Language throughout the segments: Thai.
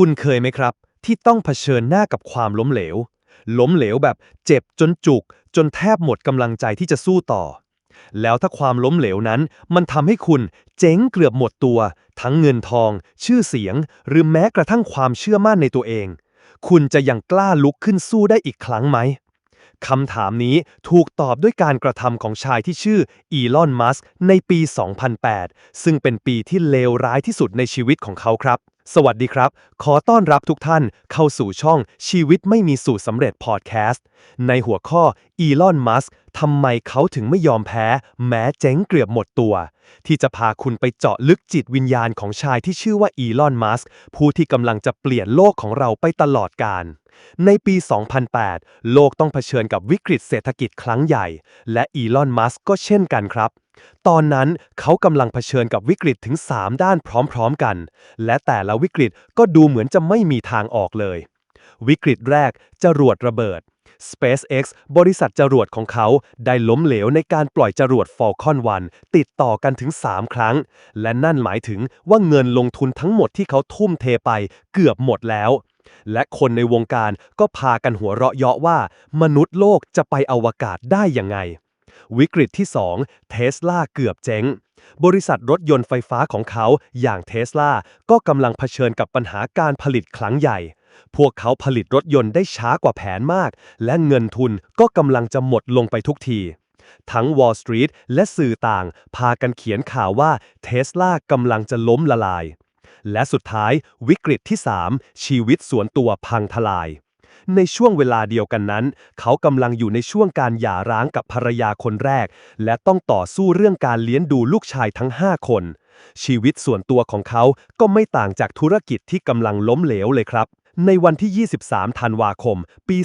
คุณเคยไหมครับ ที่ต้องเผชิญหน้ากับความล้มเหลว ล้มเหลวแบบเจ็บจนจุก จนแทบหมดกำลังใจที่จะสู้ต่อ แล้วถ้าความล้มเหลวนั้น มันทำให้คุณเจ๊งเกือบหมดตัว ทั้งเงินทอง ชื่อเสียง หรือแม้กระทั่งความเชื่อมั่นในตัวเอง คุณจะยังกล้าลุกขึ้นสู้ได้อีกครั้งไหมคำถามนี้ถูกตอบด้วยการกระทำของชายที่ชื่ออีลอน มัสก์ในปี 2008 ซึ่งเป็นปีที่เลวร้ายที่สุดในชีวิตของเขาครับ สวัสดีครับ ขอต้อนรับทุกท่านเข้าสู่ช่องชีวิตไม่มีสูตรสำเร็จพอดแคสต์ในหัวข้ออีลอนมัสก์ทำไมเขาถึงไม่ยอมแพ้ แม้เจ๊งเกือบหมดตัว ที่จะพาคุณไปเจาะลึกจิตวิญญาณของชายที่ชื่อว่าอีลอนมัสก์ผู้ที่กำลังจะเปลี่ยนโลกของเราไปตลอดกาลในปี 2008 โลกต้องเผชิญกับวิกฤตเศรษฐกิจครั้งใหญ่ และอีลอนมัสก์ก็เช่นกันครับ ตอนนั้นเขากำลังเผชิญกับวิกฤตถึง 3 ด้านพร้อมๆกัน และแต่ละวิกฤตก็ดูเหมือนจะไม่มีทางออกเลย วิกฤตแรกจรวดระเบิด SpaceX บริษัทจรวดของเขาได้ล้มเหลวในการปล่อยจรวด Falcon 1 ติดต่อกันถึง 3 ครั้ง และนั่นหมายถึงว่าเงินลงทุนทั้งหมดที่เขาทุ่มเทไปเกือบหมดแล้ว และคนในวงการก็พากันหัวเราะเยาะว่า มนุษย์โลกจะไปอวกาศได้ยังไง วิกฤตที่ 2 เทสลาเกือบเจ๊ง บริษัทรถยนต์ไฟฟ้าของเขาอย่างเทสลาก็กำลังเผชิญกับปัญหาการผลิตครั้งใหญ่ พวกเขาผลิตรถยนต์ได้ช้ากว่าแผนมาก และเงินทุนก็กำลังจะหมดลงไปทุกทีทั้ง Wall Street และสื่อต่าง พากันเขียนข่าวว่าเทสลากำลังจะล้มละลาย และสุดท้ายวิกฤตที่ 3 ชีวิตส่วนตัวพังทลาย ในช่วงเวลาเดียวกันนั้น เขากำลังอยู่ในช่วงการหย่าร้างกับภรรยาคนแรก และต้องต่อสู้เรื่องการเลี้ยงดูลูกชายทั้ง 5 คน ชีวิตส่วนตัวของเขาก็ไม่ต่างจากธุรกิจที่กำลังล้มเหลวเลยครับในวันที่ 23 ธันวาคม ปี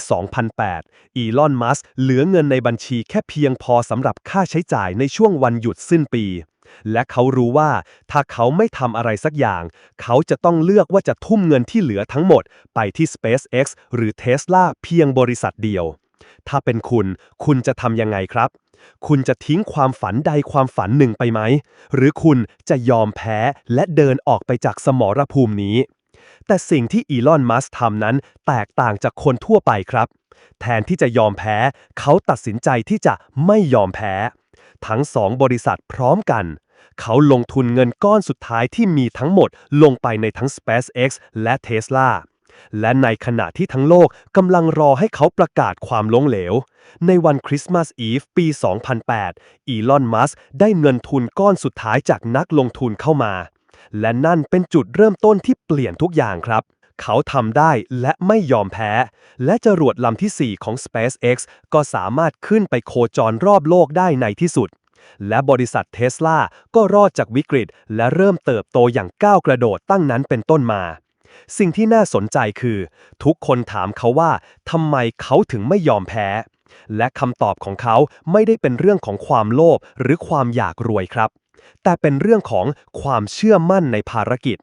2008 อีลอน มัสเหลือเงินในบัญชีแค่เพียงพอสำหรับค่าใช้จ่ายในช่วงวันหยุดสิ้นปี และเขารู้ว่าถ้าเขาไม่ทำอะไรสักอย่าง เขาจะต้องเลือกว่าจะทุ่มเงินที่เหลือทั้งหมด ไปที่ SpaceX หรือ Tesla เพียงบริษัทเดียว ถ้าเป็นคุณ คุณจะทำยังไงครับ คุณจะทิ้งความฝันใดความฝันหนึ่งไปไหม หรือคุณจะยอมแพ้และเดินออกไปจากสมรภูมินี้ แต่สิ่งที่อีลอน มัสก์ทำนั้นแตกต่างจากคนทั่วไปครับ แทนที่จะยอมแพ้ เขาตัดสินใจที่จะไม่ยอมแพ้ ทั้งสองบริษัทพร้อมกัน เขาลงทุนเงินก้อนสุดท้ายที่มีทั้งหมดลงไปในทั้ง SpaceX และ Tesla และในขณะที่ทั้งโลกกำลังรอให้เขาประกาศความล้มเหลว ในวันคริสต์มาสอีฟปี 2008 อีลอน มัสได้เงินทุนก้อนสุดท้ายจากนักลงทุนเข้ามา และนั่นเป็นจุดเริ่มต้นที่เปลี่ยนทุกอย่างครับ เขาทำได้และไม่ยอมแพ้ และจรวดลำที่ 4 ของ SpaceX ก็สามารถขึ้นไปโคจรรอบโลกได้ในที่สุด และบริษัทเทสลาก็รอดจากวิกฤต และเริ่มเติบโตอย่างก้าวกระโดดตั้งนั้นเป็นต้นมา สิ่งที่น่าสนใจคือ ทุกคนถามเขาว่าทำไมเขาถึงไม่ยอมแพ้ และคำตอบของเขาไม่ได้เป็นเรื่องของความโลภหรือความอยากรวยครับ แต่เป็นเรื่องของความเชื่อมั่นในภารกิจ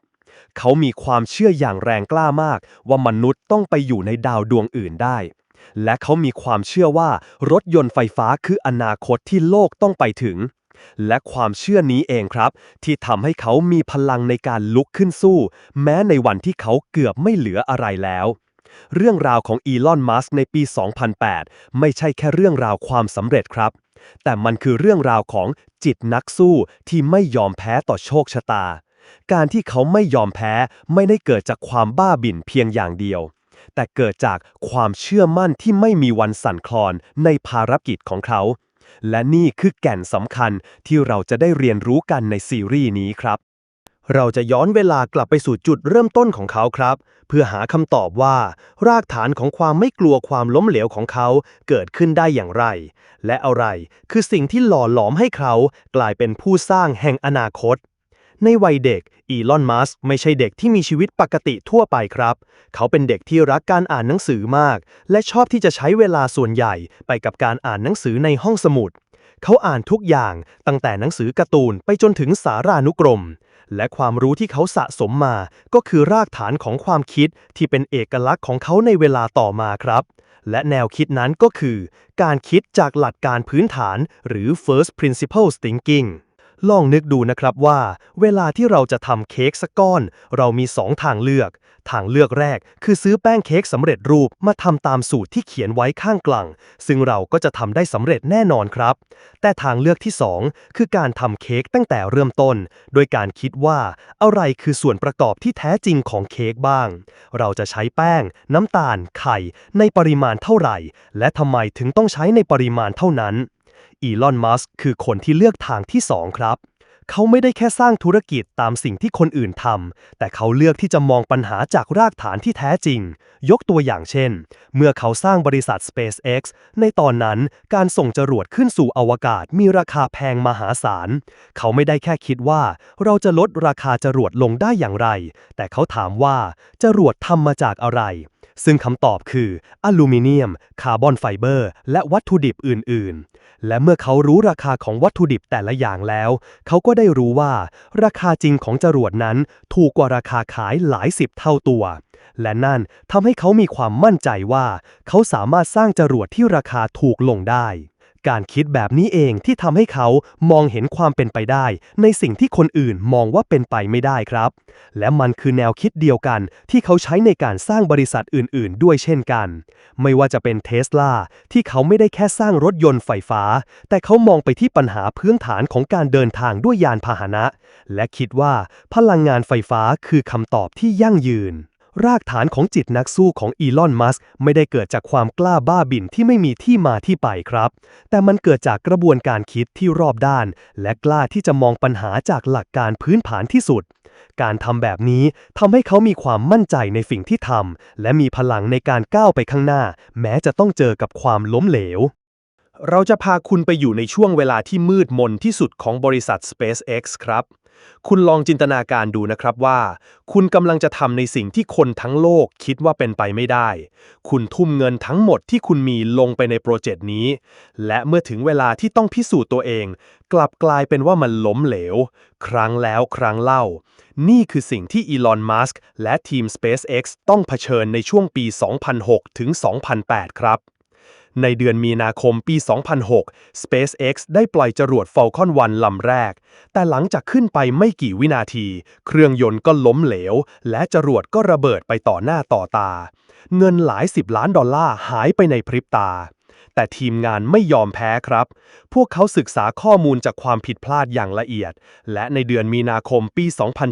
เขามีความเชื่ออย่างแรงกล้ามาก ว่ามนุษย์ต้องไปอยู่ในดาวดวงอื่นได้ และเขามีความเชื่อว่ารถยนต์ไฟฟ้าคืออนาคตที่โลกต้องไปถึง และความเชื่อนี้เองครับ ที่ทำให้เขามีพลังในการลุกขึ้นสู้ แม้ในวันที่เขาเกือบไม่เหลืออะไรแล้วเรื่องราวของอีลอน มัสก์ในปี 2008 ไม่ใช่แค่เรื่องราวความสำเร็จครับ แต่มันคือเรื่องราวของจิตนักสู้ที่ไม่ยอมแพ้ต่อโชคชะตา การที่เขาไม่ยอมแพ้ไม่ได้เกิดจากความบ้าบิ่นเพียงอย่างเดียว แต่เกิดจากความเชื่อมั่นที่ไม่มีวันสั่นคลอนในภารกิจของเขา และนี่คือแก่นสำคัญที่เราจะได้เรียนรู้กันในซีรีส์นี้ครับ เราจะย้อนเวลากลับไปสู่จุดเริ่มต้นของเขาครับ เพื่อหาคำตอบว่า รากฐานของความไม่กลัวความล้มเหลวของเขาเกิดขึ้นได้อย่างไร และอะไรคือสิ่งที่หล่อหลอมให้เขา กลายเป็นผู้สร้างแห่งอนาคต ในวัยเด็ก อีลอน มัสไม่ใช่เด็กที่มีชีวิตปกติทั่วไปครับ เขาเป็นเด็กที่รักการอ่านหนังสือมาก และชอบที่จะใช้เวลาส่วนใหญ่ไปกับการอ่านหนังสือในห้องสมุด เขาอ่านทุกอย่างตั้งแต่หนังสือการ์ตูนไปจนถึงสารานุกรม และความรู้ที่เขาสะสมมา ก็คือรากฐานของความคิดที่เป็นเอกลักษณ์ของเขาในเวลาต่อมาครับ และแนวคิดนั้นก็คือ การคิดจากหลักการพื้นฐาน หรือ first principles thinking ลองนึกดูนะครับว่า เวลาที่เราจะทำเค้กสักก้อน เรามีสองทางเลือก ทางเลือกแรก คือซื้อแป้งเค้กสำเร็จรูปมาทำตามสูตรที่เขียนไว้ข้างกล่องซึ่งเราก็จะทำได้สำเร็จแน่นอนครับ แต่ทางเลือกที่ 2 คือการทำเค้กตั้งแต่เริ่มต้น โดยการคิดว่าอะไรคือส่วนประกอบที่แท้จริงของเค้กบ้าง เราจะใช้แป้ง น้ำตาล ไข่ ในปริมาณเท่าไหร่ และทำไมถึงต้องใช้ในปริมาณเท่านั้น อีลอน มัสก์คือคนที่เลือกทางที่ 2 ครับ เขาไม่ได้แค่สร้างธุรกิจตามสิ่งที่คนอื่นทำ แต่เขาเลือกที่จะมองปัญหาจากรากฐานที่แท้จริง ยกตัวอย่างเช่น เมื่อเขาสร้างบริษัท SpaceX ในตอนนั้นการส่งจรวดขึ้นสู่อวกาศมีราคาแพงมหาศาล เขาไม่ได้แค่คิดว่า เราจะลดราคาจรวดลงได้อย่างไร แต่เขาถามว่าจรวดทำมาจากอะไร ซึ่งคำตอบคืออลูมิเนียม คาร์บอนไฟเบอร์ และวัตถุดิบอื่น ๆ และเมื่อเขารู้ราคาของวัตถุดิบแต่ละอย่างแล้ว เขาก็ได้รู้ว่า ราคาจริงของจรวดนั้นถูกกว่าราคาขายหลายสิบเท่าตัว และนั่นทำให้เขามีความมั่นใจว่า เขาสามารถสร้างจรวดที่ราคาถูกลงได้ การคิดแบบนี้เองที่ทำให้เขามองเห็นความเป็นไปได้ ในสิ่งที่คนอื่นมองว่าเป็นไปไม่ได้ครับ และมันคือแนวคิดเดียวกันที่เขาใช้ในการสร้างบริษัทอื่น ๆ ด้วยเช่นกัน ไม่ว่าจะเป็นเทสลาที่เขาไม่ได้แค่สร้างรถยนต์ไฟฟ้า แต่เขามองไปที่ปัญหาพื้นฐานของการเดินทางด้วยยานพาหนะ และคิดว่าพลังงานไฟฟ้าคือคำตอบที่ยั่งยืน รากฐานของจิตนักสู้ของอีลอน มัสก์ไม่ได้เกิดจากความกล้าบ้าบิ่นที่ไม่มีที่มาที่ไปครับ แต่มันเกิดจากกระบวนการคิดที่รอบด้าน และกล้าที่จะมองปัญหาจากหลักการพื้นฐานที่สุด การทำแบบนี้ทำให้เขามีความมั่นใจในสิ่งที่ทำและมีพลังในการก้าวไปข้างหน้า แม้จะต้องเจอกับความล้มเหลว เราจะพาคุณไปอยู่ในช่วงเวลาที่มืดมนที่สุดของบริษัท SpaceX ครับ คุณลองจินตนาการดูนะครับว่า คุณกำลังจะทำในสิ่งที่คนทั้งโลกคิดว่าเป็นไปไม่ได้ คุณทุ่มเงินทั้งหมดที่คุณมีลงไปในโปรเจกต์นี้ และเมื่อถึงเวลาที่ต้องพิสูจน์ตัวเอง กลับกลายเป็นว่ามันล้มเหลว ครั้งแล้วครั้งเล่า นี่คือสิ่งที่อีลอน มัสก์และทีม SpaceX ต้องเผชิญในช่วงปี 2006 ถึง 2008 ครับ ในเดือนมีนาคมปี 2006 SpaceX ได้ปล่อยจรวด Falcon 1 ลำแรก แต่หลังจากขึ้นไปไม่กี่วินาที เครื่องยนต์ก็ล้มเหลว และจรวดก็ระเบิดไปต่อหน้าต่อตา เงินหลายสิบล้านดอลลาร์หายไปในพริบตา แต่ทีมงานไม่ยอมแพ้ครับ พวกเขาศึกษาข้อมูลจากความผิดพลาดอย่างละเอียด และในเดือนมีนาคมปี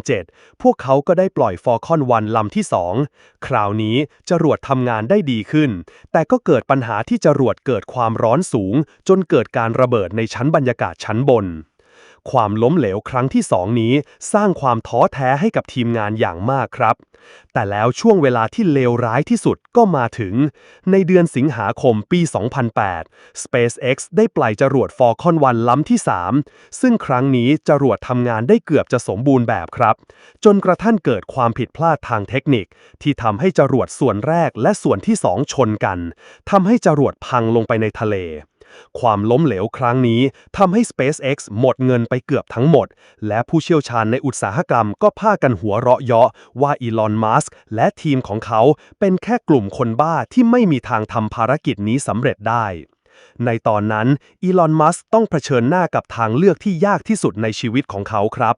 2007 พวกเขาก็ได้ปล่อยฟอร์คอนวันลำที่ 2 คราวนี้จรวดทำงานได้ดีขึ้น แต่ก็เกิดปัญหาที่จรวดเกิดความร้อนสูง จนเกิดการระเบิดในชั้นบรรยากาศชั้นบน ความล้มเหลวครั้งที่สองนี้ สร้างความท้อแท้ให้กับทีมงานอย่างมากครับ แต่แล้วช่วงเวลาที่เลวร้ายที่สุดก็มาถึง ในเดือนสิงหาคมปี 2008 SpaceX ได้ปล่อยจรวด Falcon 1 ลำที่ 3 ซึ่งครั้งนี้จรวดทำงานได้เกือบจะสมบูรณ์แบบครับ จนกระทั่งเกิดความผิดพลาดทางเทคนิค ที่ทำให้จรวดส่วนแรกและส่วนที่ 2 ชนกันทำให้จรวดพังลงไปในทะเล ความล้มเหลวครั้งนี้ทำให้ SpaceX หมดเงินไปเกือบทั้งหมด และผู้เชี่ยวชาญในอุตสาหกรรมก็พากันหัวเราะเยาะว่าอีลอน มัสก์และทีมของเขาเป็นแค่กลุ่มคนบ้าที่ไม่มีทางทำภารกิจนี้สำเร็จได้ในตอนนั้น อีลอน มัสต้องเผชิญหน้ากับทางเลือกที่ยากที่สุดในชีวิตของเขาครับ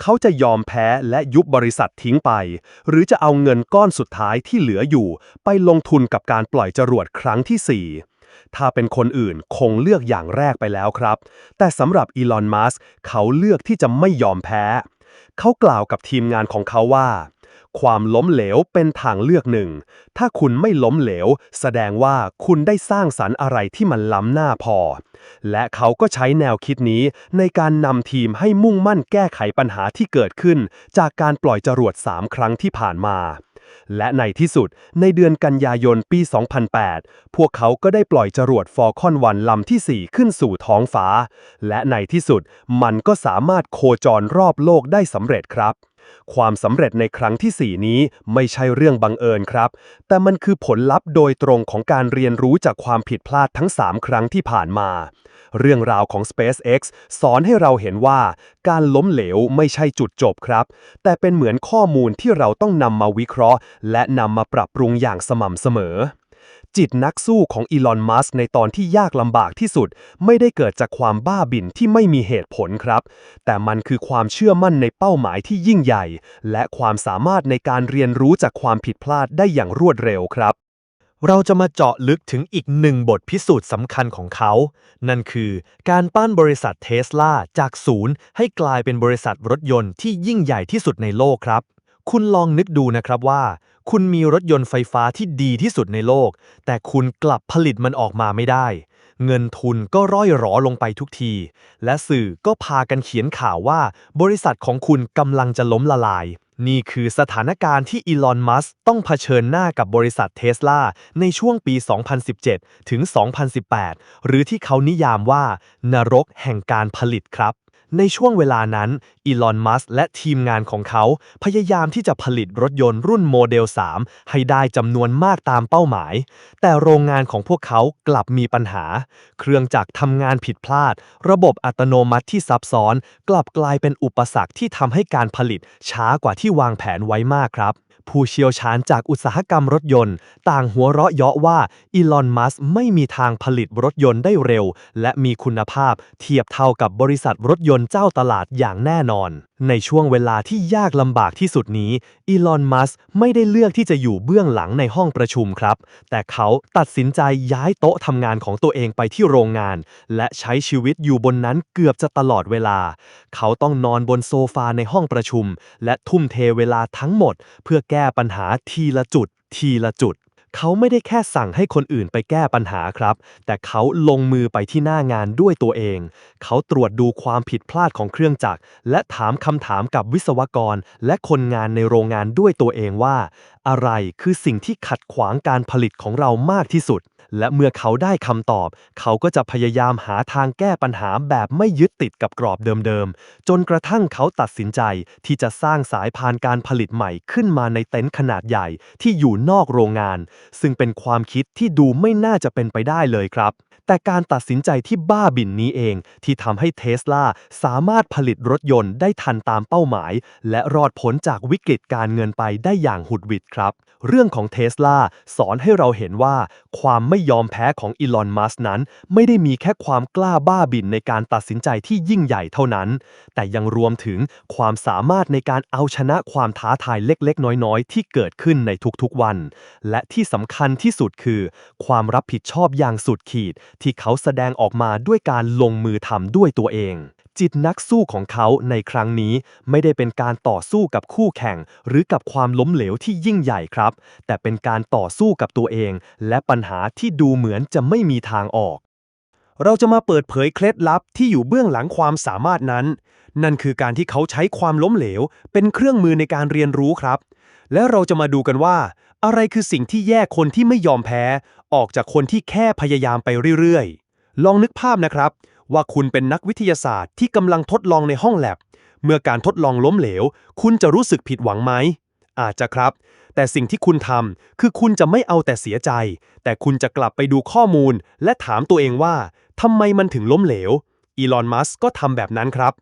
เขาจะยอมแพ้และยุบบริษัททิ้งไป หรือจะเอาเงินก้อนสุดท้ายที่เหลืออยู่ ไปลงทุนกับการปล่อยจรวดครั้งที่ 4 ถ้าเป็นคนอื่นคงเลือกอย่างแรกไปแล้วครับ แต่สำหรับอีลอน มัสก์เขาเลือกที่จะไม่ยอมแพ้ เขากล่าวกับทีมงานของเขาว่า ความล้มเหลวเป็นทางเลือกหนึ่ง ถ้าคุณไม่ล้มเหลว แสดงว่าคุณได้สร้างสรรค์อะไรที่มันล้ำหน้าพอ และเขาก็ใช้แนวคิดนี้ในการนำทีมให้มุ่งมั่นแก้ไขปัญหาที่เกิดขึ้น จากการปล่อยจรวด 3 ครั้งที่ผ่านมา และในที่สุดในเดือนกันยายนปี 2008 พวกเขาก็ได้ปล่อยจรวด Falcon 1ลำที่ 4 ขึ้นสู่ท้องฟ้า และในที่สุดมันก็สามารถโคจรรอบโลกได้สำเร็จครับความสำเร็จในครั้งที่ 4 นี้ไม่ใช่เรื่องบังเอิญครับ แต่มันคือผลลัพธ์โดยตรงของการเรียนรู้จากความผิดพลาดทั้ง 3 ครั้งที่ผ่านมา เรื่องราวของ SpaceX สอนให้เราเห็นว่า การล้มเหลวไม่ใช่จุดจบครับ แต่เป็นเหมือนข้อมูลที่เราต้องนำมาวิเคราะห์ และนำมาปรับปรุงอย่างสม่ำเสมอ จิตนักสู้ของอีลอน มัสในตอนที่ยากลำบากที่สุด ไม่ได้เกิดจากความบ้าบิ่นที่ไม่มีเหตุผลครับ แต่มันคือความเชื่อมั่นในเป้าหมายที่ยิ่งใหญ่ และความสามารถในการเรียนรู้จากความผิดพลาดได้อย่างรวดเร็วครับ เราจะมาเจาะลึกถึงอีกหนึ่งบทพิสูจน์สำคัญของเขา นั่นคือการปั้นบริษัทเทสลาจากศูนย์ ให้กลายเป็นบริษัทรถยนต์ที่ยิ่งใหญ่ที่สุดในโลกครับ คุณลองนึกดูนะครับว่า คุณมีรถยนต์ไฟฟ้าที่ดีที่สุดในโลก แต่คุณกลับผลิตมันออกมาไม่ได้ เงินทุนก็ร่อยหรอลงไปทุกที และสื่อก็พากันเขียนข่าวว่า บริษัทของคุณกำลังจะล้มละลาย นี่คือสถานการณ์ที่อีลอน มัสก์ต้องเผชิญหน้ากับบริษัทเทสลาในช่วงปี 2017 ถึง 2018 หรือที่เขานิยามว่า นรกแห่งการผลิตครับ ในช่วงเวลานั้นอีลอนมัสและทีมงานของเขา พยายามที่จะผลิตรถยนต์รุ่นโมเดล 3 ให้ได้จำนวนมากตามเป้าหมาย แต่โรงงานของพวกเขากลับมีปัญหา เครื่องจักรทำงานผิดพลาด ระบบอัตโนมัติที่ซับซ้อน กลับกลายเป็นอุปสรรคที่ทำให้การผลิตช้ากว่าที่วางแผนไว้มากครับ ผู้เชี่ยวชาญจากอุตสาหกรรมรถยนต์ ต่างหัวเราะเยาะว่าอีลอนมัสไม่มีทางผลิตรถยนต์ได้เร็ว และมีคุณภาพเทียบเท่ากับบริษัทรถยนต์เจ้าตลาดอย่างแน่นอน ในช่วงเวลาที่ยากลำบากที่สุดนี้อีลอนมัสไม่ได้เลือกที่จะอยู่เบื้องหลังในห้องประชุมครับ แต่เขาตัดสินใจย้ายโต๊ะทำงานของตัวเองไปที่โรงงาน และใช้ชีวิตอยู่บนนั้นเกือบจะตลอดเวลา เขาต้องนอนบนโซฟาในห้องประชุม และทุ่มเทเวลาทั้งหมด เพื่อแก้ปัญหาทีละจุด ทีละจุด เขาไม่ได้แค่สั่งให้คนอื่นไปแก้ปัญหาครับ แต่เขาลงมือไปที่หน้างานด้วยตัวเอง เขาตรวจดูความผิดพลาดของเครื่องจักร และถามคำถามกับวิศวกร และคนงานในโรงงานด้วยตัวเองว่า อะไรคือสิ่งที่ขัดขวางการผลิตของเรามากที่สุด และเมื่อเขาได้คำตอบ เขาก็จะพยายามหาทางแก้ปัญหาแบบไม่ยึดติดกับกรอบเดิมๆ จนกระทั่งเขาตัดสินใจที่จะสร้างสายพานการผลิตใหม่ขึ้นมาในเต็นท์ขนาดใหญ่ที่อยู่นอกโรงงาน ซึ่งเป็นความคิดที่ดูไม่น่าจะเป็นไปได้เลยครับ แต่การตัดสินใจที่บ้าบินนี้เองที่ทำให้เทสลาสามารถผลิตรถยนต์ได้ทันตามเป้าหมาย และรอดพ้นจากวิกฤตการเงินไปได้อย่างหุดหวิดครับ เรื่องของเทสลาสอนให้เราเห็นว่า ความไม่ยอมแพ้ของอีลอน มัสนั้น ไม่ได้มีแค่ความกล้าบ้าบินในการตัดสินใจที่ยิ่งใหญ่เท่านั้น แต่ยังรวมถึงความสามารถในการเอาชนะความท้าทายเล็ก ๆ น้อย ๆ ที่เกิดขึ้นในทุกๆวัน และที่สำคัญที่สุดคือ ความรับผิดชอบอย่างสุดขีดที่เขาแสดงออกมาด้วยการลงมือทำด้วยตัวเอง จิตนักสู้ของเขาในครั้งนี้ไม่ได้เป็นการต่อสู้กับคู่แข่ง หรือกับความล้มเหลวที่ยิ่งใหญ่ครับ แต่เป็นการต่อสู้กับตัวเอง และปัญหาที่ดูเหมือนจะไม่มีทางออก เราจะมาเปิดเผยเคล็ดลับที่อยู่เบื้องหลังความสามารถนั้น นั่นคือการที่เขาใช้ความล้มเหลว เป็นเครื่องมือในการเรียนรู้ครับและเราจะมาดูกันว่า อะไรคือสิ่งที่แยกคนที่ไม่ยอมแพ้ ออกจากคนที่แค่พยายามไปเรื่อยๆ ลองนึกภาพนะครับ ว่าคุณเป็นนักวิทยาศาสตร์ที่กำลังทดลองในห้องแลบ เมื่อการทดลองล้มเหลว คุณจะรู้สึกผิดหวังไหม อาจจะครับ แต่สิ่งที่คุณทำคือคุณจะไม่เอาแต่เสียใจ แต่คุณจะกลับไปดูข้อมูล และถามตัวเองว่าทำไมมันถึงล้มเหลว อีลอน มัสก์ก็ทำแบบนั้นครับ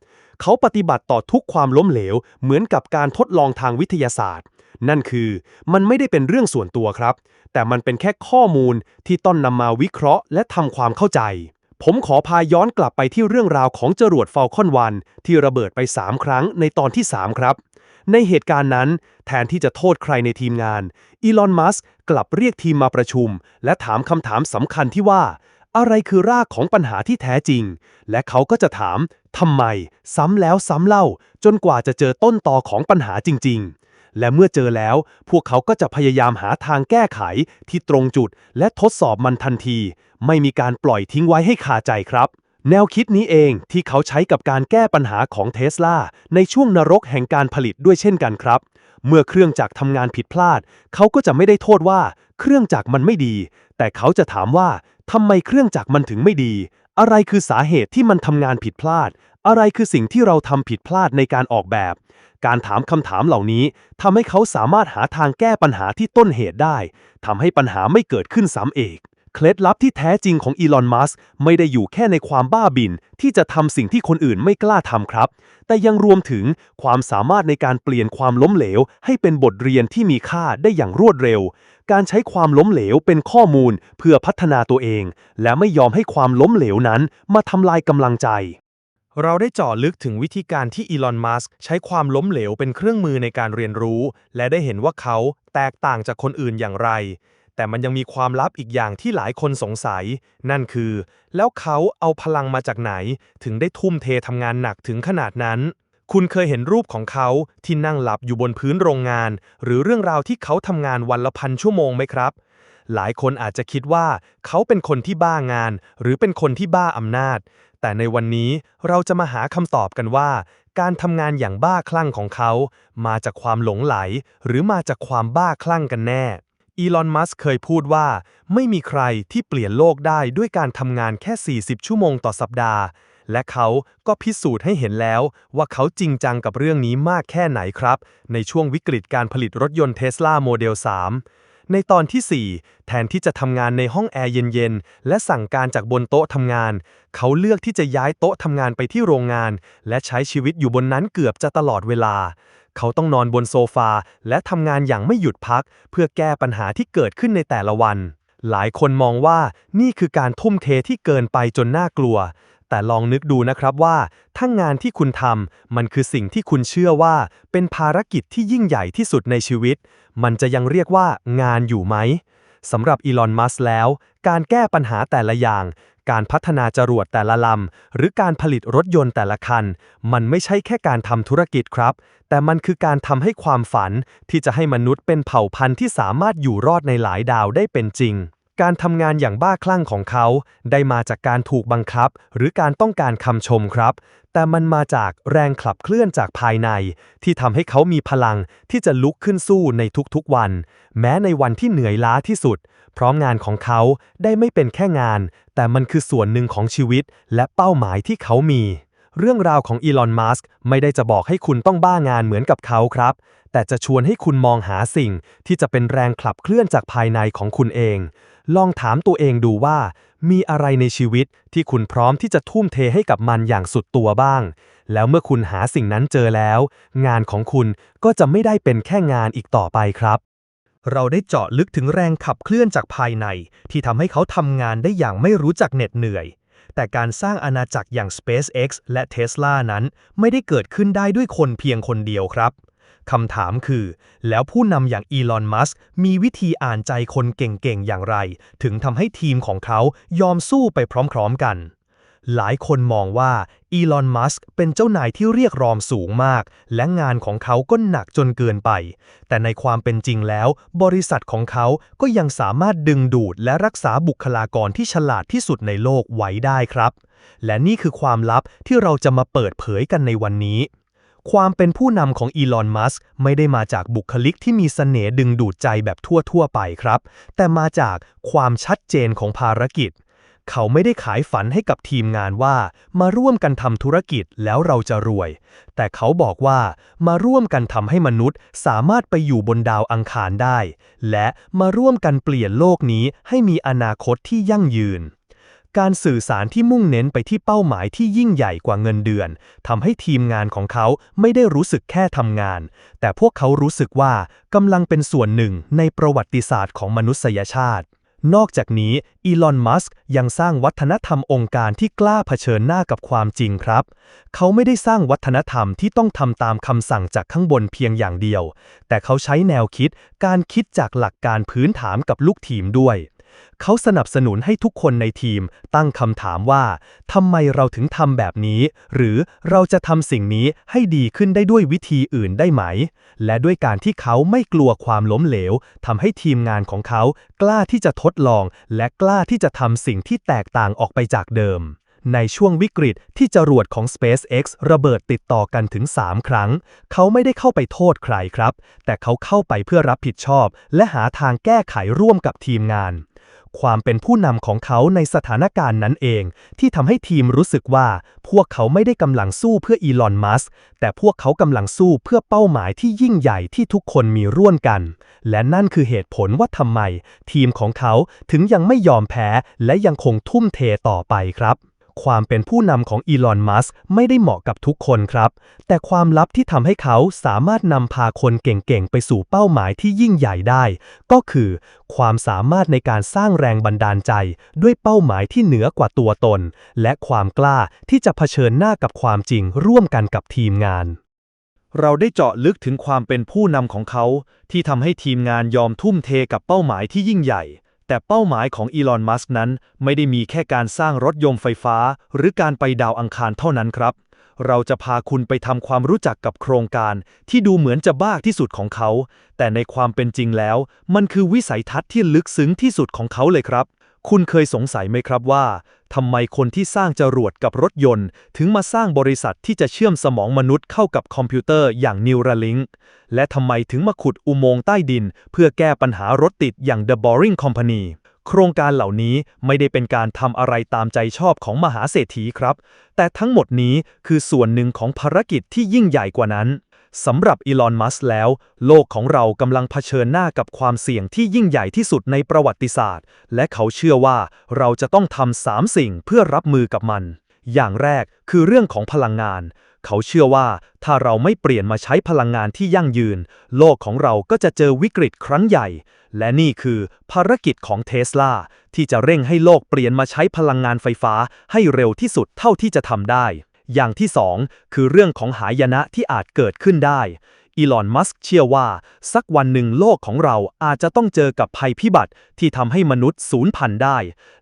เขาปฏิบัติต่อทุกความล้มเหลว เหมือนกับการทดลองทางวิทยาศาสตร์ นั่นคือมันไม่ได้เป็นเรื่องส่วนตัวครับ แต่มันเป็นแค่ข้อมูลที่ต้องนำมาวิเคราะห์และทำความเข้าใจ ผมขอพาย้อนกลับไปที่เรื่องราวของจรวดฟ a ลคอนวันที่ระเบิดไป 3 ครั้งในตอนที่ 3 ครับ ในเหตุการณ์นั้น แทนที่จะโทษใครในทีมงาน อีลอนมัสก์กลับเรียกทีมมาประชุม และถามคำถามสำคัญที่ว่า อะไรคือรากของปัญหาที่แท้จริง และเขาก็จะถามทำไม ซ้ำแล้วซ้ำเล่า จนกว่าจะเจอต้นตอของปัญหาจริง ๆ และเมื่อเจอแล้ว พวกเขาก็จะพยายามหาทางแก้ไขที่ตรงจุด และทดสอบมันทันที ไม่มีการปล่อยทิ้งไว้ให้คาใจครับ แนวคิดนี้เองที่เขาใช้กับการแก้ปัญหาของเทสลาในช่วงนรกแห่งการผลิตด้วยเช่นกันครับ เมื่อเครื่องจักรทำงานผิดพลาด เขาก็จะไม่ได้โทษว่า เครื่องจักรมันไม่ดี แต่เขาจะถามว่าทำไมเครื่องจักรมันถึงไม่ดี อะไรคือสาเหตุที่มันทำงานผิดพลาด อะไรคือสิ่งที่เราทำผิดพลาดในการออกแบบ การถามคำถามเหล่านี้ทำให้เขาสามารถหาทางแก้ปัญหาที่ต้นเหตุได้ทำให้ปัญหาไม่เกิดขึ้นซ้ำเอกเคล็ดลับที่แท้จริงของอีลอน มัสก์ไม่ได้อยู่แค่ในความบ้าบิน ที่จะทำสิ่งที่คนอื่นไม่กล้าทำครับ แต่ยังรวมถึงความสามารถในการเปลี่ยนความล้มเหลว ให้เป็นบทเรียนที่มีค่าได้อย่างรวดเร็ว การใช้ความล้มเหลวเป็นข้อมูลเพื่อพัฒนาตัวเอง และไม่ยอมให้ความล้มเหลวนั้นมาทำลายกำลังใจ เราได้เจาะลึกถึงวิธีการที่อีลอน มัสก์ใช้ความล้มเหลวเป็นเครื่องมือในการเรียนรู้ และได้เห็นว่าเขาแตกต่างจากคนอื่นอย่างไร แต่มันยังมีความลับอีกอย่างที่หลายคนสงสัย นั่นคือ แล้วเขาเอาพลังมาจากไหน ถึงได้ทุ่มเททำงานหนักถึงขนาดนั้น คุณเคยเห็นรูปของเขาที่นั่งหลับอยู่บนพื้นโรงงาน หรือเรื่องราวที่เขาทำงานวันละพันชั่วโมงไหมครับ หลายคนอาจจะคิดว่า เขาเป็นคนที่บ้างาน หรือเป็นคนที่บ้าอำนาจ แต่ในวันนี้เราจะมาหาคำตอบกันว่า การทำงานอย่างบ้าคลั่งของเขา มาจากความหลงไหล หรือมาจากความบ้าคลั่งกันแน่ อีลอน มัสเคยพูดว่า ไม่มีใครที่เปลี่ยนโลกได้ด้วยการทำงานแค่ 40 ชั่วโมงต่อสัปดาห์ และเขาก็พิสูจน์ให้เห็นแล้วว่าเขาจริงจังกับเรื่องนี้มากแค่ไหนครับ ในช่วงวิกฤตการผลิตรถยนต์เทสลาโมเดล 3 ในตอนที่ 4 แทนที่จะทำงานในห้องแอร์เย็นๆ และสั่งการจากบนโต๊ะทำงาน เขาเลือกที่จะย้ายโต๊ะทำงานไปที่โรงงาน และใช้ชีวิตอยู่บนนั้นเกือบจะตลอดเวลา เขาต้องนอนบนโซฟา และทำงานอย่างไม่หยุดพัก เพื่อแก้ปัญหาที่เกิดขึ้นในแต่ละวัน หลายคนมองว่านี่คือการทุ่มเทที่เกินไปจนน่ากลัว แต่ลองนึกดูนะครับว่าถ้างานที่คุณทำมันคือสิ่งที่คุณเชื่อว่า เป็นภารกิจที่ยิ่งใหญ่ที่สุดในชีวิต มันจะยังเรียกว่างานอยู่ไหมสำหรับอีลอน มัสแล้ว การแก้ปัญหาแต่ละอย่าง การพัฒนาจรวดแต่ละลำ หรือการผลิตรถยนต์แต่ละคัน มันไม่ใช่แค่การทำธุรกิจครับ แต่มันคือการทำให้ความฝันที่จะให้มนุษย์เป็นเผ่าพันธุ์ที่สามารถอยู่รอดในหลายดาวได้เป็นจริง การทำงานอย่างบ้าคลั่งของเขา ได้มาจากการถูกบังคับ หรือการต้องการคำชมครับ แต่มันมาจากแรงขับเคลื่อนจากภายใน ที่ทำให้เขามีพลังที่จะลุกขึ้นสู้ในทุกๆวัน แม้ในวันที่เหนื่อยล้าที่สุด เพราะงานของเขาได้ไม่เป็นแค่งาน แต่มันคือส่วนหนึ่งของชีวิต และเป้าหมายที่เขามี เรื่องราวของอีลอน มัสก์ไม่ได้จะบอกให้คุณต้องบ้างานเหมือนกับเขาครับแต่จะชวนให้คุณมองหาสิ่งที่จะเป็นแรงขับเคลื่อนจากภายในของคุณเอง ลองถามตัวเองดูว่า มีอะไรในชีวิตที่คุณพร้อมที่จะทุ่มเทให้กับมันอย่างสุดตัวบ้าง แล้วเมื่อคุณหาสิ่งนั้นเจอแล้ว งานของคุณก็จะไม่ได้เป็นแค่งานอีกต่อไปครับ เราได้เจาะลึกถึงแรงขับเคลื่อนจากภายใน ที่ทำให้เขาทำงานได้อย่างไม่รู้จักเหน็ดเหนื่อย แต่การสร้างอาณาจักรอย่าง SpaceX และ Tesla นั้น ไม่ได้เกิดขึ้นได้ด้วยคนเพียงคนเดียวครับ คำถามคือ แล้วผู้นำอย่างอีลอน มัสก์มีวิธีอ่านใจคนเก่งๆ อย่างไร ถึงทำให้ทีมของเขายอมสู้ไปพร้อมๆกัน หลายคนมองว่าอีลอน มัสก์เป็นเจ้านายที่เรียกรอมสูงมาก และงานของเขาก็หนักจนเกินไป แต่ในความเป็นจริงแล้ว บริษัทของเขาก็ยังสามารถดึงดูดและรักษาบุคลากรที่ฉลาดที่สุดในโลกไว้ได้ครับ และนี่คือความลับที่เราจะมาเปิดเผยกันในวันนี้ ความเป็นผู้นำของอีลอน มัสก์ไม่ได้มาจากบุคลิกที่มีเสน่ห์ดึงดูดใจแบบทั่วๆไปครับ แต่มาจากความชัดเจนของภารกิจ เขาไม่ได้ขายฝันให้กับทีมงานว่า มาร่วมกันทำธุรกิจแล้วเราจะรวย แต่เขาบอกว่ามาร่วมกันทำให้มนุษย์สามารถไปอยู่บนดาวอังคารได้ และมาร่วมกันเปลี่ยนโลกนี้ให้มีอนาคตที่ยั่งยืน การสื่อสารที่มุ่งเน้นไปที่เป้าหมายที่ยิ่งใหญ่กว่าเงินเดือนทำให้ทีมงานของเขาไม่ได้รู้สึกแค่ทำงาน แต่พวกเขารู้สึกว่ากำลังเป็นส่วนหนึ่งในประวัติศาสตร์ของมนุษยชาติ นอกจากนี้อีลอน มัสก์ยังสร้างวัฒนธรรมองค์การที่กล้าเผชิญหน้ากับความจริงครับ เขาไม่ได้สร้างวัฒนธรรมที่ต้องทำตามคำสั่งจากข้างบนเพียงอย่างเดียว แต่เขาใช้แนวคิดการคิดจากหลักการพื้นฐานกับลูกทีมด้วย เขาสนับสนุนให้ทุกคนในทีมตั้งคำถามว่าทำไมเราถึงทำแบบนี้ หรือเราจะทำสิ่งนี้ให้ดีขึ้นได้ด้วยวิธีอื่นได้ไหม และด้วยการที่เขาไม่กลัวความล้มเหลวทำให้ทีมงานของเขา กล้าที่จะทดลอง และกล้าที่จะทำสิ่งที่แตกต่างออกไปจากเดิมในช่วงวิกฤตที่จรวดของ SpaceX ระเบิดติดต่อกันถึง 3 ครั้ง เขาไม่ได้เข้าไปโทษใครครับ แต่เขาเข้าไปเพื่อรับผิดชอบ และหาทางแก้ไขร่วมกับทีมงาน ความเป็นผู้นำของเขาในสถานการณ์นั้นเอง ที่ทำให้ทีมรู้สึกว่า พวกเขาไม่ได้กำลังสู้เพื่ออีลอนมัสก์แต่พวกเขากำลังสู้เพื่อเป้าหมายที่ยิ่งใหญ่ที่ทุกคนมีร่วมกัน และนั่นคือเหตุผลว่าทำไม ทีมของเขาถึงยังไม่ยอมแพ้และยังคงทุ่มเทต่อไปครับ ความเป็นผู้นำของอีลอน มัสก์ไม่ได้เหมาะกับทุกคนครับ แต่ความลับที่ทำให้เขาสามารถนำพาคนเก่งๆ ไปสู่เป้าหมายที่ยิ่งใหญ่ได้ ก็คือ ความสามารถในการสร้างแรงบันดาลใจ ด้วยเป้าหมายที่เหนือกว่าตัวตน และความกล้าที่จะเผชิญหน้ากับความจริงร่วมกันกับทีมงานเราได้เจาะลึกถึงความเป็นผู้นำของเขา ที่ทำให้ทีมงานยอมทุ่มเทกับเป้าหมายที่ยิ่งใหญ่ แต่เป้าหมายของอีลอนมัสก์นั้น ไม่ได้มีแค่การสร้างรถยนต์ไฟฟ้า หรือการไปดาวอังคารเท่านั้นครับ เราจะพาคุณไปทำความรู้จักกับโครงการ ที่ดูเหมือนจะบ้าที่สุดของเขา แต่ในความเป็นจริงแล้ว มันคือวิสัยทัศน์ที่ลึกซึ้งที่สุดของเขาเลยครับ คุณเคยสงสัยไหมครับว่า ทำไมคนที่สร้างจรวดกับรถยนต์ ถึงมาสร้างบริษัทที่จะเชื่อมสมองมนุษย์เข้ากับคอมพิวเตอร์อย่าง Neuralink และทำไมถึงมาขุดอุโมงค์ใต้ดิน เพื่อแก้ปัญหารถติดอย่าง The Boring Company โครงการเหล่านี้ไม่ได้เป็นการทำอะไรตามใจชอบของมหาเศรษฐีครับ แต่ทั้งหมดนี้คือส่วนหนึ่งของภารกิจที่ยิ่งใหญ่กว่านั้น สำหรับอีลอนมัสแล้ว โลกของเรากำลังเผชิญหน้ากับความเสี่ยงที่ยิ่งใหญ่ที่สุดในประวัติศาสตร์ และเขาเชื่อว่าเราจะต้องทำสามสิ่งเพื่อรับมือกับมัน อย่างแรกคือเรื่องของพลังงาน เขาเชื่อว่าถ้าเราไม่เปลี่ยนมาใช้พลังงานที่ยั่งยืน โลกของเราก็จะเจอวิกฤตครั้งใหญ่ และนี่คือภารกิจของเทสลาที่จะเร่งให้โลกเปลี่ยนมาใช้พลังงานไฟฟ้าให้เร็วที่สุดเท่าที่จะทำได้ อย่างที่สองคือเรื่องของหายนะที่อาจเกิดขึ้นได้ อีลอน มัสก์เชื่อว่า สักวันหนึ่งโลกของเราอาจจะต้องเจอกับภัยพิบัติที่ทำให้มนุษย์สูญพันธุ์ได้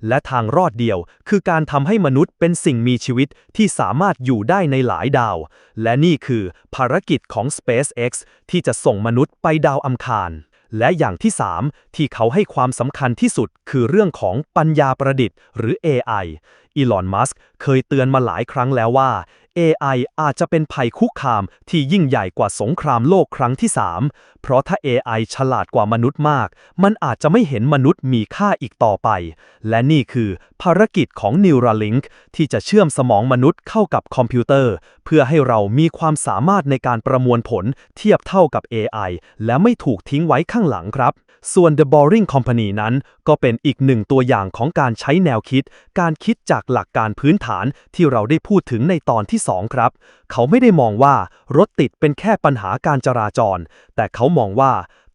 และทางรอดเดียวคือการทำให้มนุษย์เป็นสิ่งมีชีวิตที่สามารถอยู่ได้ในหลายดาว และนี่คือภารกิจของ SpaceX ที่จะส่งมนุษย์ไปดาวอังคารและอย่างที่ 3 ที่เขาให้ความสำคัญที่สุดคือเรื่องของปัญญาประดิษฐ์หรือ AI อีลอน มัสก์เคยเตือนมาหลายครั้งแล้วว่า AI อาจจะเป็นภัยคุกคามที่ยิ่งใหญ่กว่าสงครามโลกครั้งที่ 3 เพราะถ้า AI ฉลาดกว่ามนุษย์มาก มันอาจจะไม่เห็นมนุษย์มีค่าอีกต่อไป และนี่คือภารกิจของ Neuralink ที่จะเชื่อมสมองมนุษย์เข้ากับคอมพิวเตอร์ เพื่อให้เรามีความสามารถในการประมวลผลเทียบเท่ากับ AI และไม่ถูกทิ้งไว้ข้างหลังครับ ส่วน The Boring Company นั้น ก็เป็นอีกหนึ่งตัวอย่างของการใช้แนวคิด การคิดจากหลักการพื้นฐานที่เราได้พูดถึงในตอนที่ 2 ครับ เขาไม่ได้มองว่ารถติดเป็นแค่ปัญหาการจราจร แต่เขามองว่า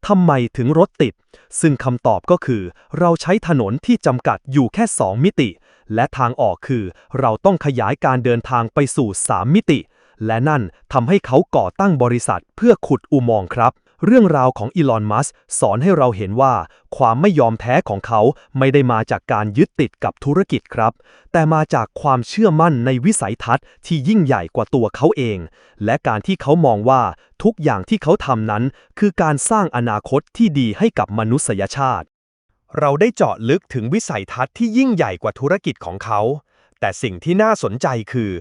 ทำไมถึงรถติด ซึ่งคำตอบก็คือ เราใช้ถนนที่จำกัดอยู่แค่ 2 มิติ และทางออกคือ เราต้องขยายการเดินทางไปสู่ 3 มิติ และนั่นทำให้เขาก่อตั้งบริษัทเพื่อขุดอุโมงค์ครับ เรื่องราวของอีลอน มัสก์สอนให้เราเห็นว่า ความไม่ยอมแพ้ของเขาไม่ได้มาจากการยึดติดกับธุรกิจครับ แต่มาจากความเชื่อมั่นในวิสัยทัศน์ที่ยิ่งใหญ่กว่าตัวเขาเอง และการที่เขามองว่าทุกอย่างที่เขาทำนั้น คือการสร้างอนาคตที่ดีให้กับมนุษยชาติ เราได้เจาะลึกถึงวิสัยทัศน์ที่ยิ่งใหญ่กว่าธุรกิจของเขา แต่สิ่งที่น่าสนใจคือ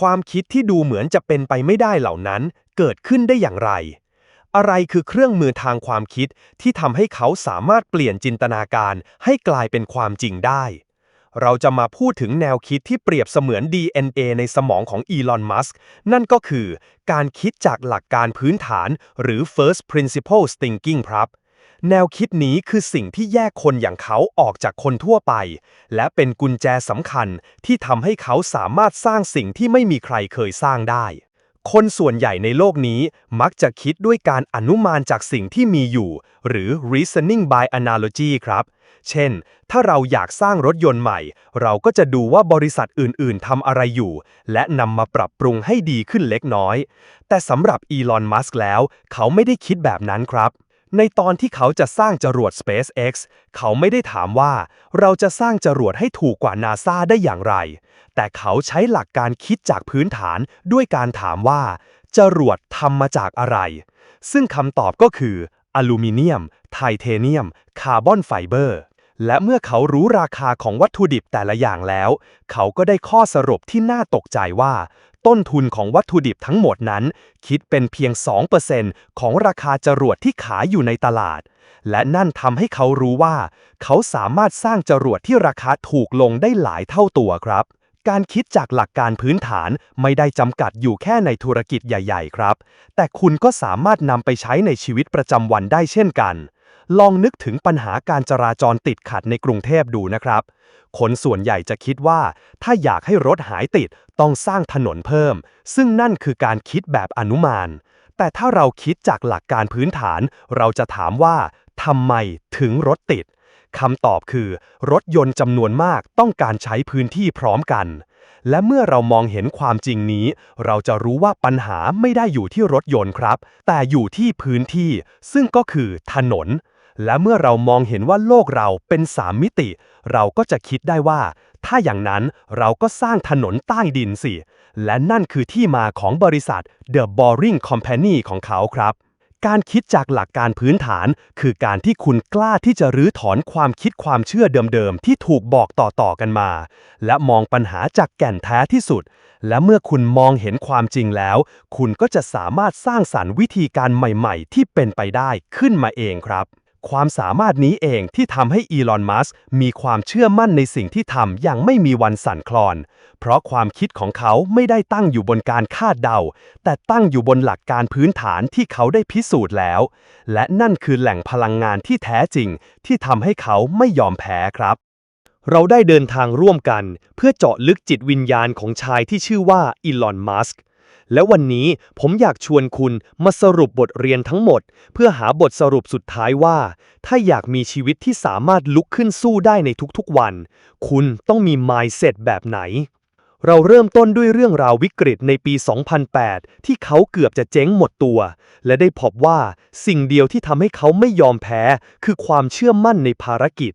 ความคิดที่ดูเหมือนจะเป็นไปไม่ได้เหล่านั้น เกิดขึ้นได้อย่างไร อะไรคือเครื่องมือทางความคิดที่ทำให้เขาสามารถเปลี่ยนจินตนาการให้กลายเป็นความจริงได้ เราจะมาพูดถึงแนวคิดที่เปรียบเสมือน DNA ในสมองของอีลอน มัสก์นั่นก็คือการคิดจากหลักการพื้นฐานหรือ first principles thinking ครับ แนวคิดนี้คือสิ่งที่แยกคนอย่างเขาออกจากคนทั่วไป และเป็นกุญแจสำคัญที่ทำให้เขาสามารถสร้างสิ่งที่ไม่มีใครเคยสร้างได้ คนส่วนใหญ่ในโลกนี้มักจะคิดด้วยการอนุมานจากสิ่งที่มีอยู่ หรือ reasoning by analogy ครับ เช่น ถ้าเราอยากสร้างรถยนต์ใหม่ เราก็จะดูว่าบริษัทอื่น ๆทำอะไรอยู่ และนำมาปรับปรุงให้ดีขึ้นเล็กน้อย แต่สำหรับอีลอนมัสก์แล้ว เขาไม่ได้คิดแบบนั้นครับในตอนที่เขาจะสร้างจรวด SpaceX เขาไม่ได้ถามว่า เราจะสร้างจรวดให้ถูกกว่านาซาได้อย่างไร แต่เขาใช้หลักการคิดจากพื้นฐานด้วยการถามว่า จรวดทำมาจากอะไร ซึ่งคำตอบก็คือ อลูมิเนียม ไทเทเนียม คาร์บอนไฟเบอร์ และเมื่อเขารู้ราคาของวัตถุดิบแต่ละอย่างแล้ว เขาก็ได้ข้อสรุปที่น่าตกใจว่า ต้นทุนของวัตถุดิบทั้งหมดนั้น คิดเป็นเพียง 2%ของราคาจรวดที่ขายอยู่ในตลาดและนั่นทำให้เขารู้ว่า เขาสามารถสร้างจรวดที่ราคาถูกลงได้หลายเท่าตัวครับ การคิดจากหลักการพื้นฐานไม่ได้จำกัดอยู่แค่ในธุรกิจใหญ่ ๆ ครับ แต่คุณก็สามารถนำไปใช้ในชีวิตประจำวันได้เช่นกัน ลองนึกถึงปัญหาการจราจรติดขัดในกรุงเทพดูนะครับ คนส่วนใหญ่จะคิดว่า ถ้าอยากให้รถหายติดต้องสร้างถนนเพิ่ม ซึ่งนั่นคือการคิดแบบอนุมาน แต่ถ้าเราคิดจากหลักการพื้นฐาน เราจะถามว่าทำไมถึงรถติด คำตอบคือ รถยนต์จำนวนมากต้องการใช้พื้นที่พร้อมกัน และเมื่อเรามองเห็นความจริงนี้ เราจะรู้ว่าปัญหาไม่ได้อยู่ที่รถยนต์ครับ แต่อยู่ที่พื้นที่ ซึ่งก็คือถนน และเมื่อเรามองเห็นว่าโลกเราเป็นสามมิติ เราก็จะคิดได้ว่า ถ้าอย่างนั้นเราก็สร้างถนนใต้ดินสิ และนั่นคือที่มาของบริษัท The Boring Company ของเขาครับ การคิดจากหลักการพื้นฐาน คือการที่คุณกล้าที่จะรื้อถอนความคิดความเชื่อเดิมๆ ที่ถูกบอกต่อๆกันมา และมองปัญหาจากแก่นแท้ที่สุด และเมื่อคุณมองเห็นความจริงแล้ว คุณก็จะสามารถสร้างสรรค์วิธีการใหม่ๆ ที่เป็นไปได้ขึ้นมาเองครับ ความสามารถนี้เองที่ทำให้อีลอน มัสก์มีความเชื่อมั่นในสิ่งที่ทำอย่างไม่มีวันสั่นคลอน เพราะความคิดของเขาไม่ได้ตั้งอยู่บนการคาดเดา แต่ตั้งอยู่บนหลักการพื้นฐานที่เขาได้พิสูจน์แล้ว และนั่นคือแหล่งพลังงานที่แท้จริง ที่ทำให้เขาไม่ยอมแพ้ครับ เราได้เดินทางร่วมกัน เพื่อเจาะลึกจิตวิญญาณของชายที่ชื่อว่าอีลอน มัสก์ และวันนี้ผมอยากชวนคุณมาสรุปบทเรียนทั้งหมด เพื่อหาบทสรุปสุดท้ายว่า ถ้าอยากมีชีวิตที่สามารถลุกขึ้นสู้ได้ในทุกๆวัน คุณต้องมี mindset แบบไหน เราเริ่มต้นด้วยเรื่องราววิกฤตในปี 2008 ที่เขาเกือบจะเจ๊งหมดตัว และได้พบว่าสิ่งเดียวที่ทำให้เขาไม่ยอมแพ้ คือความเชื่อมั่นในภารกิจ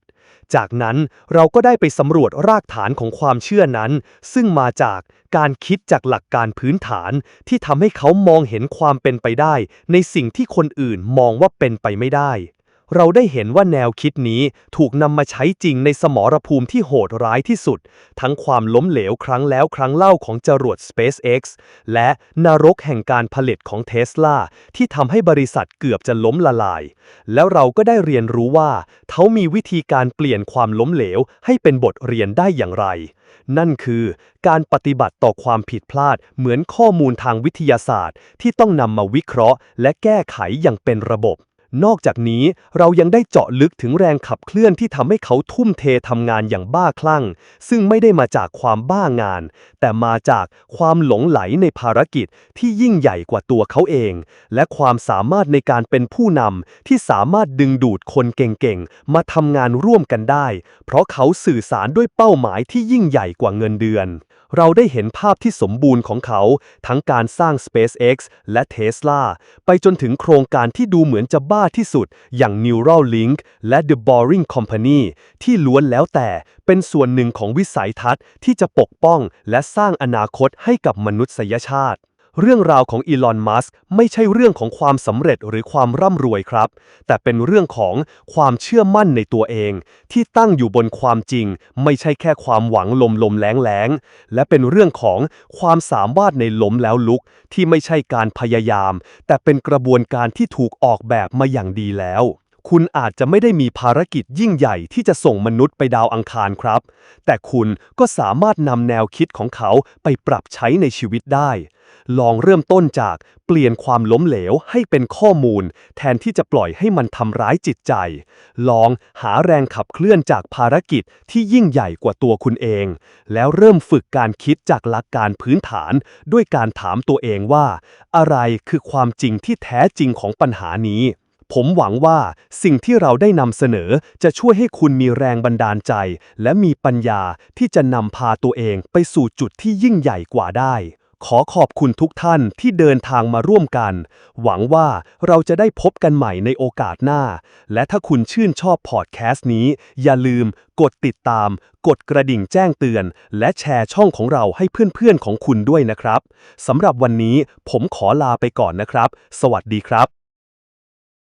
จากนั้นเราก็ได้ไปสำรวจรากฐานของความเชื่อนั้น ซึ่งมาจากการคิดจากหลักการพื้นฐานที่ทำให้เขามองเห็นความเป็นไปได้ ในสิ่งที่คนอื่นมองว่าเป็นไปไม่ได้ เราได้เห็นว่าแนวคิดนี้ถูกนำมาใช้จริงในสมรภูมิที่โหดร้ายที่สุด ทั้งความล้มเหลวครั้งแล้วครั้งเล่าของจรวด SpaceX และนรกแห่งการผลิตของเทสลาที่ทำให้บริษัทเกือบจะล้มละลาย แล้วเราก็ได้เรียนรู้ว่า เขามีวิธีการเปลี่ยนความล้มเหลวให้เป็นบทเรียนได้อย่างไร นั่นคือการปฏิบัติต่อความผิดพลาดเหมือนข้อมูลทางวิทยาศาสตร์ ที่ต้องนำมาวิเคราะห์ และแก้ไขอย่างเป็นระบบ นอกจากนี้เรายังได้เจาะลึกถึงแรงขับเคลื่อนที่ทำให้เขาทุ่มเททำงานอย่างบ้าคลั่ง ซึ่งไม่ได้มาจากความบ้างาน แต่มาจากความหลงไหลในภารกิจที่ยิ่งใหญ่กว่าตัวเขาเอง และความสามารถในการเป็นผู้นำที่สามารถดึงดูดคนเก่งๆ มาทำงานร่วมกันได้ เพราะเขาสื่อสารด้วยเป้าหมายที่ยิ่งใหญ่กว่าเงินเดือน เราได้เห็นภาพที่สมบูรณ์ของเขา ทั้งการสร้าง SpaceX และ Tesla ไปจนถึงโครงการที่ดูเหมือนจะบ้าที่สุด อย่าง Neuralink และ The Boring Company ที่ล้วนแล้วแต่เป็นส่วนหนึ่งของวิสัยทัศน์ที่จะปกป้องและสร้างอนาคตให้กับมนุษยชาติ เรื่องราวของอีลอน มัสก์ไม่ใช่เรื่องของความสำเร็จหรือความร่ำรวยครับ แต่เป็นเรื่องของความเชื่อมั่นในตัวเอง ที่ตั้งอยู่บนความจริง ไม่ใช่แค่ความหวังลมลมๆแรงแรงๆและเป็นเรื่องของความสามารถในล้มแล้วลุก ที่ไม่ใช่การพยายาม แต่เป็นกระบวนการที่ถูกออกแบบมาอย่างดีแล้ว คุณอาจจะไม่ได้มีภารกิจยิ่งใหญ่ที่จะส่งมนุษย์ไปดาวอังคารครับ แต่คุณก็สามารถนำแนวคิดของเขาไปปรับใช้ในชีวิตได้ ลองเริ่มต้นจากเปลี่ยนความล้มเหลวให้เป็นข้อมูล แทนที่จะปล่อยให้มันทำร้ายจิตใจ ลองหาแรงขับเคลื่อนจากภารกิจที่ยิ่งใหญ่กว่าตัวคุณเอง แล้วเริ่มฝึกการคิดจากหลักการพื้นฐาน ด้วยการถามตัวเองว่า อะไรคือความจริงที่แท้จริงของปัญหานี้ ผมหวังว่าสิ่งที่เราได้นำเสนอจะช่วยให้คุณมีแรงบันดาลใจ และมีปัญญาที่จะนำพาตัวเองไปสู่จุดที่ยิ่งใหญ่กว่าได้ ขอขอบคุณทุกท่านที่เดินทางมาร่วมกัน หวังว่าเราจะได้พบกันใหม่ในโอกาสหน้า และถ้าคุณชื่นชอบพอดแคสต์นี้ อย่าลืมกดติดตาม กดกระดิ่งแจ้งเตือน และแชร์ช่องของเราให้เพื่อนๆของคุณด้วยนะครับสำหรับวันนี้ผมขอลาไปก่อนนะครับ สวัสดีครับ